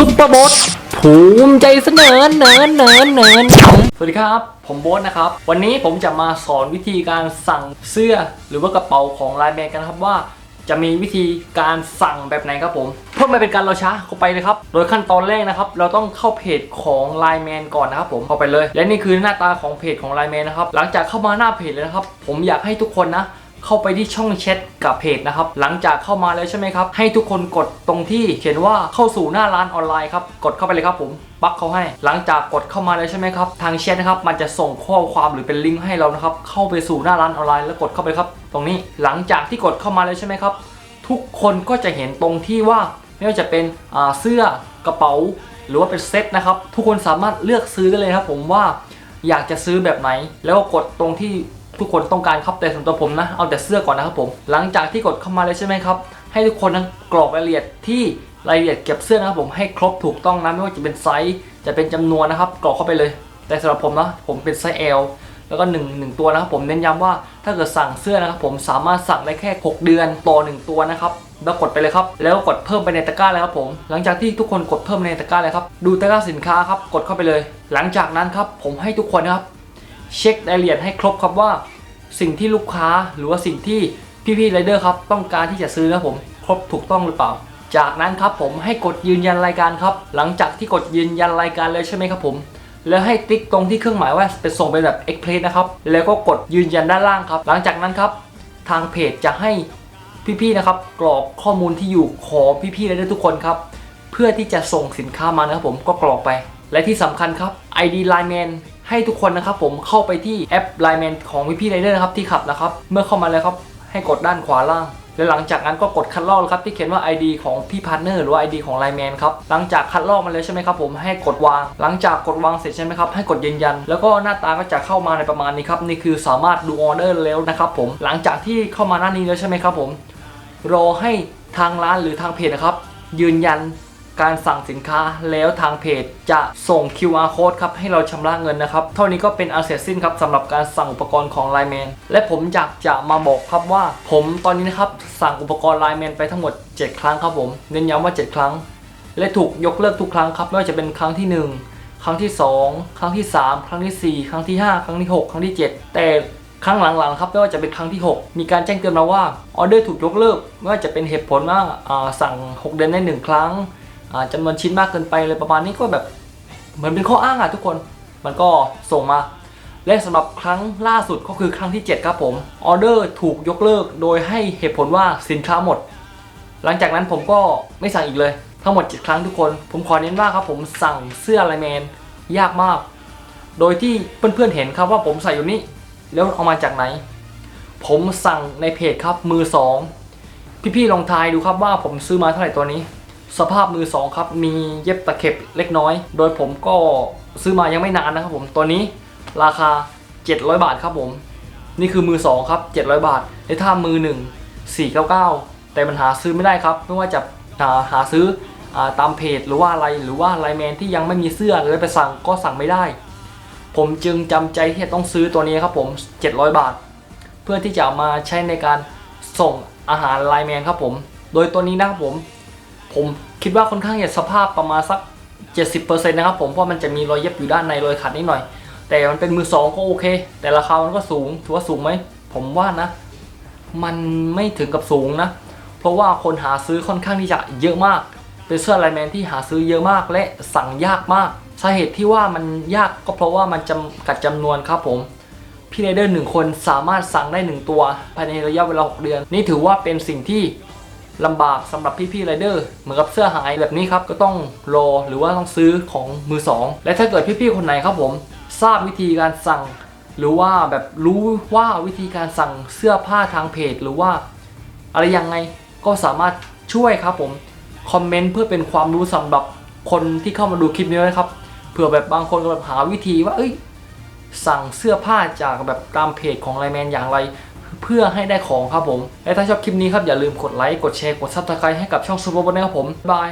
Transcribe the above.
ซุปเปอร์โบทภูมิใจเสนอเนินเนินเนินสวัสดีครับ ผมโบ๊ทนะครับ วันนี้ผมจะมาสอนวิธีการสั่งเสื้อ หรือว่ากระเป๋าของไลน์แมนกันครับว่า จะมีวิธีการสั่งแบบไหนครับผม เพื่อไม่เป็นการรอช้าเข้าไปเลยครับ โดยขั้นตอนแรกนะครับ เราต้องเข้าเพจของไลน์แมนก่อนนะครับผมเข้าไปเลย และนี่คือหน้าตาของเพจของไลน์แมนนะครับ หลังจากเข้ามาหน้าเพจเลยนะครับ ผมอยากให้ทุกคนนะ เข้าไปที่ช่องแชทกับเพจนะครับ หลังจากเข้ามาแล้วใช่ไหมครับ ให้ทุกคนกดตรงที่เขียนว่าเข้าสู่หน้าร้านออนไลน์ครับ กดเข้าไปเลยครับผมปักเขาให้ หลังจากกดเข้ามาแล้วใช่ไหมครับ ทางแชทนะครับ มันจะส่งข้อความหรือเป็นลิงก์ให้เรานะครับ เข้าไปสู่หน้าร้านออนไลน์แล้วกดเข้าไปครับ ตรงนี้ หลังจากที่กดเข้ามาแล้วใช่ไหมครับ ทุกคนก็จะเห็นตรงที่ว่าไม่ว่าจะเป็นเสื้อกระเป๋า หรือว่าเป็นเซ็ตนะครับ ทุกคนสามารถเลือกซื้อได้เลยครับผมว่าอยากจะซื้อแบบไหน แล้วก็กดตรงที่ ทุกคนต้องการครับแต่ส่วนตัวผมนะเอาแต่เสื้อก่อนนะครับผมหลังจากที่กดเข้ามาเลยใช่ไหมครับให้ทุกคนนั้นกรอกรายละเอียดที่รายละเอียดเก็บเสื้อนะครับผมให้ครบถูกต้องนะไม่ว่าจะเป็นไซส์จะเป็นจำนวนนะครับกรอกเข้าไปเลย แต่สำหรับผมนะผมเป็นไซส์ L แล้วก็1งตัวนะครับผมเน้นย้ำว่าถ้าเกิดสั่งเสื้อนะครับผมสามารถสั่งได้แค่ 6 เดือนต่อ1ตัวนะครับแล้วกดไปเลยครับแล้วกดเพิ่มไปในตะกร้าเลยครับผมหลังจากที่ทุกคนกดเพิ่มในตะกร้าเลยครับดูตะกร้าสินค้าครับกดเข้าไปเลย หลังจากนั้นครับผมให้ทุกคนนะครับเช็ครายละเอียดให้ครบครับว่า สิ่งที่ลูกค้าหรือว่าสิ่งที่พี่ๆไรเดอร์ครับต้องการที่จะซื้อนะครับผมครบถูกต้องหรือเปล่า จากนั้นครับผมให้กดยืนยันรายการครับ หลังจากที่กดยืนยันรายการแล้วใช่ไหมครับผมแล้วให้ติ๊กตรงที่เครื่องหมายว่าเป็นส่งเป็นแบบ Express นะครับแล้วก็กดยืนยันด้านล่างครับ หลังจากนั้นครับ ทางเพจจะให้พี่ๆนะครับกรอกข้อมูลที่อยู่ของพี่ๆไรเดอร์ทุกคนครับเพื่อที่จะส่งสินค้ามานะครับผมก็กรอกไป และที่สำคัญครับ ID Line Man ให้ทุกคนนะครับผมเข้าไปที่แอป Line Man ของพี่พี่ไรเดอร์นะครับที่ขับนะครับ เมื่อเข้ามาแล้วครับให้กดด้านขวาล่าง และหลังจากนั้นก็กดคัดลอกครับที่เขียนว่า ID ของพี่พาร์ทเนอร์หรือว่า ID ของ Line Man ครับหลังจากคัดลอกมาแล้วใช่ไหมครับผมให้กดวาง หลังจากกดวางเสร็จใช่ไหมครับให้กดยืนยัน แล้วก็หน้าตาก็จะเข้ามาในประมาณนี้ครับนี่คือสามารถดูออเดอร์แล้วนะครับผมหลังจากที่เข้ามาหน้านี้แล้วใช่ไหมครับผมรอให้ทางร้านหรือทางเพจนะครับยืนยัน การสั่งสินค้าแล้วทางเพจจะส่ง QR code ครับให้เราชำระเงินนะครับ เท่านี้ก็เป็นอาเสร็จสิ้นครับสำหรับการสั่งอุปกรณ์ของ Line Man และผมอยากจะมาบอกครับว่า ผมตอนนี้นะครับสั่งอุปกรณ์ Line Man ไปทั้งหมด 7 ครั้งครับผมเน้นย้ำว่า 7 ครั้ง และถูกยกเลิกทุกครั้งครับไม่ว่าจะเป็นครั้งที่ 1 ครั้งที่ 2 ครั้งที่ 3 ครั้งทีสี่ 4 ครั้งที่ 5 ครั้งที่ 6 ครั้งที่ 7 แต่ครั้งหลังๆครับไม่ว่าจะเป็นครั้งที่ 6 มีการแจ้งเตือนมาว่าออเดอร์ถูกยกเลิกไม่ว่าจะเป็นเหตุผลว่าอ่าสั่ง 6 เดือนได้ 1 ครั้ง อ่าจำนวนชิ้นมากเกินไปเลยประมาณนี้ก็แบบเหมือนเป็นข้ออ้างอะทุกคนมันก็ส่งมา และสำหรับครั้งล่าสุดก็คือครั้งที่ 7 ครับผมออเดอร์ถูกยกเลิกโดยให้เหตุผลว่าสินค้าหมด หลังจากนั้นผมก็ไม่สั่งอีกเลย ทั้งหมด 7 ครั้งทุกคน ผมขอเน้นว่าครับผมสั่งเสื้อไลน์แมนยากมาก โดยที่เพื่อนๆเห็นครับว่าผมใส่อยู่นี่แล้วเอามาจากไหน ผมสั่งในเพจครับมือสองพี่ๆลองทายดูครับว่าผมซื้อมาเท่าไหร่ตัวนี้ สภาพมือสองครับมีเย็บตะเข็บเล็กน้อย โดยผมก็ซื้อมายังไม่นานนะครับผมตัวนี้ราคา 700 บาทครับผม นี่คือมือสองครับ 700 บาทในถ้ามือหนึ่ง499 แต่มันหาซื้อไม่ได้ครับ ไม่ว่าจะหาหาซื้ออาตามเพจหรือว่าอะไรหรือว่าไลแมนที่ยังไม่มีเสื้อเลยไปสั่งก็สั่งไม่ได้ ผมจึงจำใจที่จะต้องซื้อตัวนี้ครับผม 700 บาท เพื่อที่จะามาใช้ในการส่งอาหารไลแมนครับผม โดยตัวนี้นะครับผม ผม คิดว่าค่อนข้างจะสภาพประมาณสัก 70%นะครับผมเพราะมันจะมีรอยเย็บอยู่ด้านในรอยขัดนิดหน่อย แต่มันเป็นมือสองก็โอเค แต่ราคามันก็สูงถือว่าสูงไหมผมว่านะ มันไม่ถึงกับสูงนะ เพราะว่าคนหาซื้อค่อนข้างที่จะเยอะมาก เป็นเสื้อไลน์แมนที่หาซื้อเยอะมากและสั่งยากมากสาเหตุที่ว่ามันยากก็เพราะว่ามันจำกัดจำนวนครับผมพี่ไรเดอร์หนึ่งคนสามารถสั่งได้หนึ่งตัว ภายในระยะเวลา 6 เดือน นี่ถือว่าเป็นสิ่งที่ ลำบากสำหรับพี่ๆไรเดอร์เหมือนกับเสื้อหายแบบนี้ครับก็ต้องรอหรือว่าต้องซื้อของมือสองและถ้าเกิดพี่ๆคนไหนครับผม ทราบวิธีการสั่ง หรือว่าแบบรู้ว่าวิธีการสั่งเสื้อผ้าทางเพจ หรือว่า อะไรยังไงก็สามารถช่วยครับผมคอมเมนต์เพื่อเป็นความรู้สำหรับคนที่เข้ามาดูคลิปนี้นะครับเผื่อแบบบางคนก็แบบหาวิธีว่าเอ้ยสั่งเสื้อผ้าจากแบบตามเพจของไลแมนอย่างไร เพื่อให้ได้ของครับผม และถ้าชอบคลิปนี้ครับอย่าลืมกดไลค์ กดแชร์ กดซับสไครต์ให้กับช่องซูเปอร์บอลนะครับผมบาย